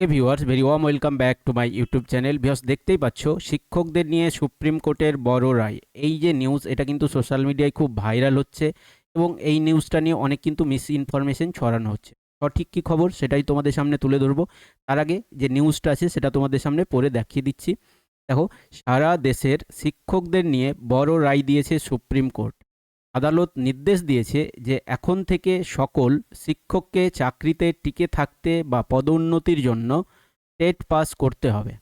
Viewers very warm welcome back to my YouTube channel viewers দেখতেই পাচ্ছ, শিক্ষকদের নিয়ে সুপ্রিম কোর্টের বড় রায়। এই যে নিউজ এটা কিন্তু সোশ্যাল মিডিয়ায় খুব ভাইরাল হচ্ছে এবং এই নিউজটা নিয়ে অনেক কিন্তু মিস ইনফরমেশন ছড়ানো হচ্ছে। সঠিক কী খবর, সেটাই তোমাদের সামনে তুলে ধরবো। তার আগে যে নিউজটা আছে, সেটা তোমাদের সামনে পড়ে দেখিয়ে দিচ্ছি। দেখো, সারা দেশের শিক্ষকদের নিয়ে বড় রায় দিয়েছে সুপ্রিম কোর্ট আদালত নির্দেশ দিয়েছে যে এখন থেকে সকল শিক্ষককে চাকরিতে টিকে থাকতে বা পদোন্নতির জন্য টেট পাস করতে হবে।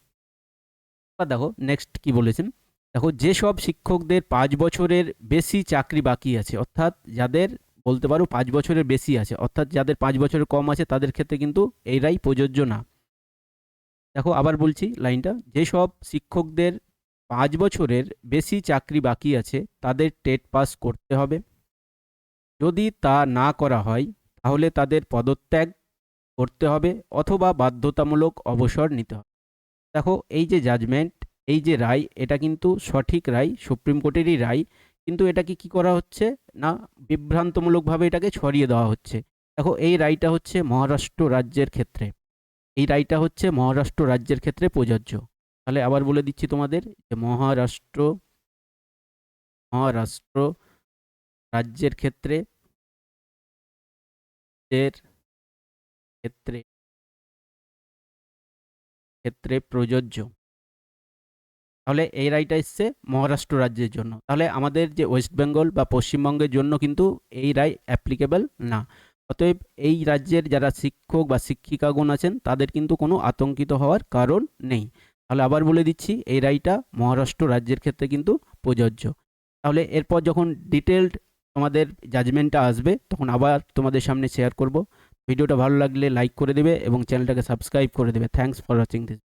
দেখো নেক্সট কি বলেছেন? দেখো, যেসব শিক্ষকদের পাঁচ বছরের বেশি চাকরি বাকি আছে, অর্থাৎ যাদের বলতে পারো পাঁচ বছরের বেশি আছে, অর্থাৎ যাদের পাঁচ বছরের কম আছে, তাদের ক্ষেত্রে কিন্তু এই রায় প্রযোজ্য না। দেখো, আবার বলছি লাইনটা, যেসব শিক্ষকদের পাঁচ বছরের বেশি চাকরি বাকি আছে, তাদের টেট পাস করতে হবে। যদি তা না করা হয়, তাহলে তাদের পদত্যাগ করতে হবে অথবা বাধ্যতামূলক অবসর নিতে হবে। দেখো, এই যে জাজমেন্ট এই যে রায়, এটা কিন্তু সঠিক রায়, সুপ্রিম কোর্টেরই রায়, কিন্তু এটাকে কি করা হচ্ছে না, বিভ্রান্তমূলকভাবে এটাকে ছড়িয়ে দেওয়া হচ্ছে। দেখো, এই রায়টা হচ্ছে মহারাষ্ট্র রাজ্যের ক্ষেত্রে। এই রায়টা হচ্ছে মহারাষ্ট্র রাজ্যের ক্ষেত্রে প্রযোজ্য। তাহলে আবার বলে দিচ্ছি তোমাদের যে মহারাষ্ট্র মহারাষ্ট্র রাজ্যের ক্ষেত্রে, এর ক্ষেত্রে ক্ষেত্রে প্রযোজ্য। তাহলে এই রায়টা এসছে মহারাষ্ট্র রাজ্যের জন্য। তাহলে আমাদের যে ওয়েস্ট বেঙ্গল বা পশ্চিমবঙ্গের জন্য কিন্তু এই রায় অ্যাপ্লিকেবল না। অতএব এই রাজ্যের যারা শিক্ষক বা শিক্ষিকাগণ আছেন, তাদের কিন্তু কোনো আতঙ্কিত হওয়ার কারণ নেই। তাহলে আবার বলে দিচ্ছি, এই রায়টা মহারাষ্ট্র রাজ্যের ক্ষেত্রে কিন্তু প্রযোজ্য। তাহলে এরপর যখন ডিটেলড তোমাদের জাজমেন্টটা আসবে, তখন আবার তোমাদের সামনে শেয়ার করব। ভিডিওটা ভালো লাগলে লাইক করে দেবে এবং চ্যানেলটাকে সাবস্ক্রাইব করে দেবে। Thanks for watching this